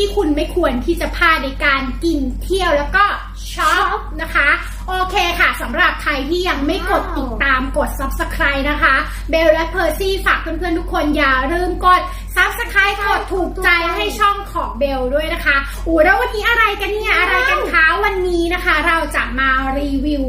ที่คุณไม่ควรที่จะพลาดในการกินเที่ยวแล้วก็ช็อปนะคะ โอเคค่ะสำหรับใครที่ยังไม่กดติดตามกด subscribe นะคะเบลและเพอร์ซี่ฝากเพื่อนๆทุกคนอย่าลืมกด subscribe กดถูกใจให้ช่องของเบลด้วยนะคะอูแล้ววันนี้อะไรกันเนี่ยอะไรกันคะวันนี้นะคะ เราจะมารีวิว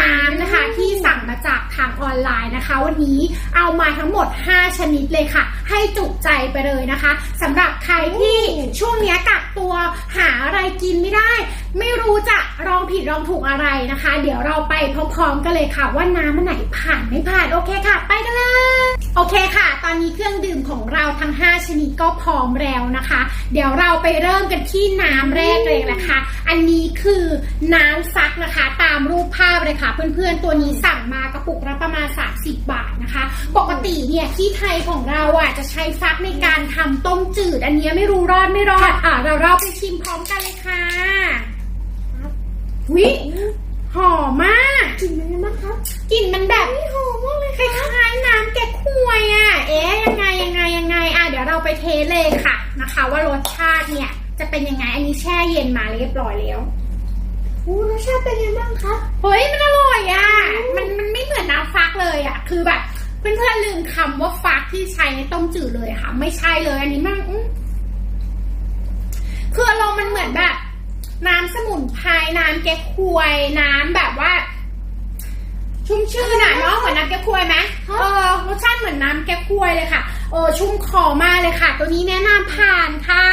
น้ำนะคะที่สั่งมาจากทางออนไลน์นะคะ วันนี้เอามาทั้งหมด 5 ชนิดเลยค่ะ ให้จุใจไปเลยนะคะสำหรับใครที่ช่วงเนี้ยกักตัวหาอะไรกินไม่ได้ ไม่รู้จะลองผิดลองถูกอะไรนะคะเดี๋ยวเราไปพร้อมๆกันเลยค่ะว่าน้ำมันไหนผ่านไม่ผ่านโอเคค่ะ ไปกันเลยโอเคค่ะ ตอนนี้เครื่องดื่มของเราทั้ง 5 ชนิดก็พร้อมแล้วนะคะ เดี๋ยวเราไปเริ่มกันที่น้ำแรกเลยนะคะ อันนี้คือน้ำซักนะคะ ตามรูปภาพเลยค่ะ เพื่อนๆตัวนี้สั่งมากระปุกละประมาณ 30 บาทนะคะ ปกติเนี่ยที่ไทยของเราอะจะใช้ฟักในการทำต้มจืด อันนี้ไม่รู้รอดไม่รอดอะเราเราไปชิมพร้อมกันเลยค่ะวิ มากกินมันได้ไหมครับกลิ่นมันแบบหอมมากเลยคล้ายๆน้ำแกะควยอะ เอ๊ะยังไงยังไงยังไงอะเดี๋ยวเราไปเทสเลยค่ะนะคะ ว่ารสชาติเนี่ย จะเป็นยังไงอันนี้แช่เย็นมาเรียบร้อยแล้วอู้รสชาติเป็นยังไงบ้างครับเฮ้ยมันอร่อยอะมันมันไม่เหมือนน้ำฟักเลยอะ คือแบบเพื่อนๆลืมคำว่าฟักที่ใช้ในต้มจืดเลยค่ะ ไม่ใช่เลยอันนี้มันอื้อคืออารมณ์มันเหมือนแบบน้ำสมุนไพรน้ำแก๊กควย น้ำแบบว่า ชุ่มชื่นอะเนาะเหมือนน้ำแก๊กควยไหมเออรสชาติเหมือนน้ำแก๊กควยเลยค่ะเออชุ่มคอมากเลยค่ะ ตัวนี้แนะนำผ่านค่ะ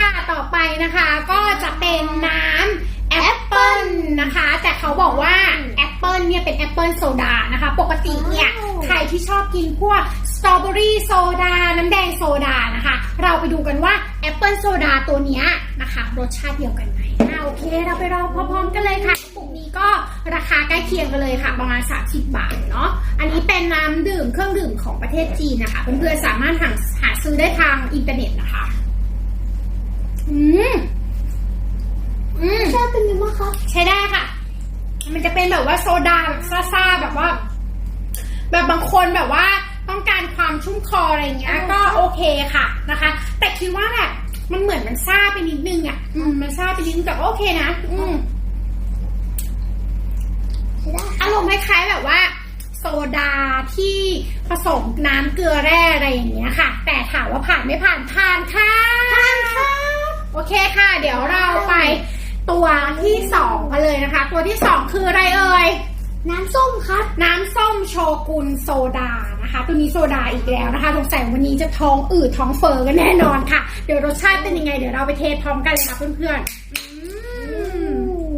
ค่ะต่อไปนะคะ ก็จะเป็นน้ำแอปเปิลนะคะ แต่เขาบอกว่าแอปเปิลเนี่ยเป็นแอปเปิลโซดานะคะ ปกติเนี่ยใครที่ชอบกินพวกสตรอเบอรี่โซดา น้ำแดงโซดานะคะ เราไปดูกันว่าแอปเปิลโซดาตัวเนี้ยนะคะ รสชาติเดียวกันไหมอะโอเค เราไปรอพร้อมๆกันเลยค่ะ กระปุกนี้ก็ราคาใกล้เคียงกันเลยค่ะ ประมาณ 30 บาทเนาะ อันนี้เป็นน้ำดื่มเครื่องดื่มของประเทศจีนนะคะ เพื่อนๆสามารถหาหาซื้อได้ทางอินเทอร์เน็ตนะคะ อืม อืมรสชาติเป็นยังไงบ้างครับใช้ได้ค่ะ มันจะเป็นแบบว่าโซดาแบบซ่าๆแบบว่า แบบบางคนแบบว่าต้องการความชุ่มคออะไรอย่างเงี้ย ก็โอเคค่ะนะคะ แต่คิดว่าแบบมันเหมือนมันซ่าไปนิดนึงอะ อืม มันซ่าไปนิดนึงแต่ก็โอเคนะ อืมใช้ได้อารมณ์คล้ายๆแบบว่า โซดาที่ผสมน้ำเกลือแร่อะไรอย่างเงี้ยค่ะ แต่ถามว่าผ่านไม่ผ่านผ่านค่ะผ่านค่ะโอเคค่ะ เดี๋ยวเราไปตัวที่สองกันเลยนะคะ ตัวที่สองคืออะไรเอ่ยน้ำส้มครับ น้ำส้มโชกุนโซดานะคะ ตัวนี้โซดาอีกแล้วนะคะสงสัยวันนี้จะท้องอืดท้องเฟ้อกันแน่นอนค่ะ เดี๋ยวรสชาติเป็นยังไง เดี๋ยวเราไปเทสพร้อมกันเลยค่ะเพื่อนๆอื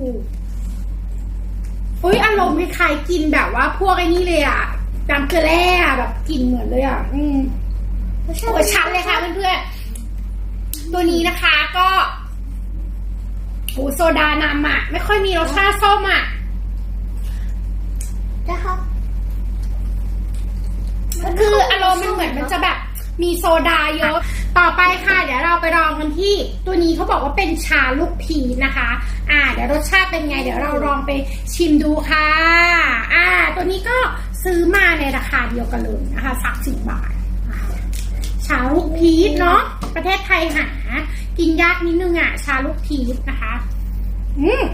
ม อุ้ยอารมณ์คล้ายๆกินแบบว่าพวกไอ้นี่เลยอะน้ำเกลือแร่อะแบบกลิ่นเหมือนเลยอะ อืมรสชาโอ้ติชัดเลยค่ะเพื่อนๆ ตัวนี้นะคะก็โอ้โซดานำอะ ไม่ค่อยมีรสชาติส้มอะนะครับคืออารมณ์มันเหมือนมันจะแบบ มีโซดาเยอะ ต่อไปค่ะ เดี๋ยวเราไปลองกันที่ ตัวนี้เขาบอกว่าเป็นชาลูกพีชนะคะอ่า เดี๋ยวรสชาติเป็นไง เดี๋ยวเราลองไปชิมดูค่ะ อ่า ตัวนี้ก็ซื้อมาในราคาเดียวกันเลยนะคะสักสิบบาทอ่าชาลูกพีชเนาะประเทศไทยหา กินยากนิดนึงอะ ชาลูกพีชนะคะ อืม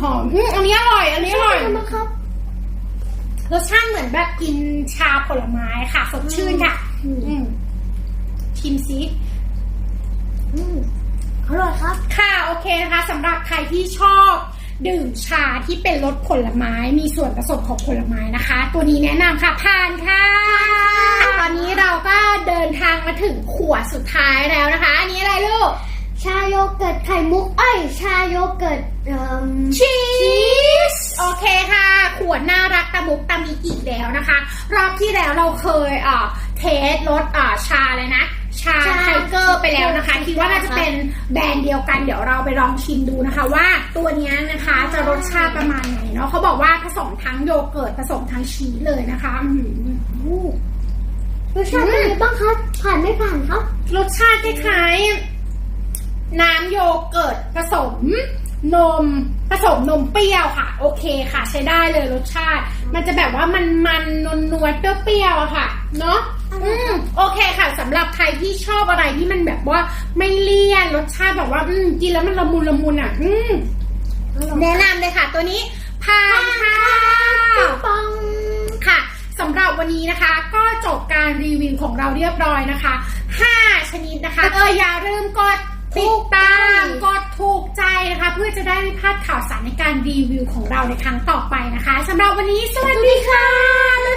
หอมอืมอันนี้อร่อย อันนี้อร่อยเป็นยังไงบ้างครับรสชาติเหมือนแบบกินชาผลไม้ค่ะสดชื่นค่ะ อืมอืมชิมซิอืม อร่อยครับ ค่ะโอเคนะคะสำหรับใครที่ชอบดื่มชาที่เป็นรสผลไม้มีส่วนผสมของผลไม้นะคะ ตัวนี้แนะนำค่ะผ่านค่ะ ตอนนี้เราก็เดินทางมาถึงขวดสุดท้ายแล้วนะคะ อันนี้อะไรลูก ชาโยเกิร์ตไข่มุก เอ้ย ชาโยเกิร์ตเอ่อชีส โอเคค่ะ ขวดน่ารักตะมุกตะมิอีกแล้วนะคะ รอบที่แล้วเราเคยเอ่อเทสรสเอ่อชาเลยนะ ชาไทเก อร์ไปแล้วนะคะ คิดว่าน่าจะเป็นแบรนด์เดียวกัน เดี๋ยวเราไปลองชิมดูนะคะว่าตัวเนี้ยนะคะจะรสชาติประมาณไหนเนาะเขาบอกว่าผสมทั้งโยเกิร์ตผสมทั้งชีสเลยนะคะอื้อหืออู้รสชาติเป็นยังไงบ้างครับผ่านไม่ผ่านครับรสชาติคล้ายๆน้ำโยเกิร์ตผสมนมผสมนมเปรี้ยวค่ะ โอเคค่ะ ใช้ได้เลยรสชาติ มันจะแบบว่ามันมันนวลนวลๆเปรี้ยวๆอะค่ะ เนาะ ออืมโอเคค่ะสำหรับใครที่ชอบอะไรที่มันแบบว่าไม่เลี่ยนรสชาติแบบว่าอืมกินแล้วมันละมุนละมุนอะ อืมแนะนำเลยค่ะ ตัวนี้พานค่ะ ปัง ค่ะสำหรับวันนี้นะคะก็จบการรีวิวของเราเรียบร้อยนะคะ 5 ชนิดนะคะเอออย่าลืมกดติดตามกดถูกใจนะคะ เพื่อจะได้ไม่พลาดข่าวสารในการรีวิวของเราในครั้งต่อไปนะคะสำหรับวันนี้สวัสดีค่ะ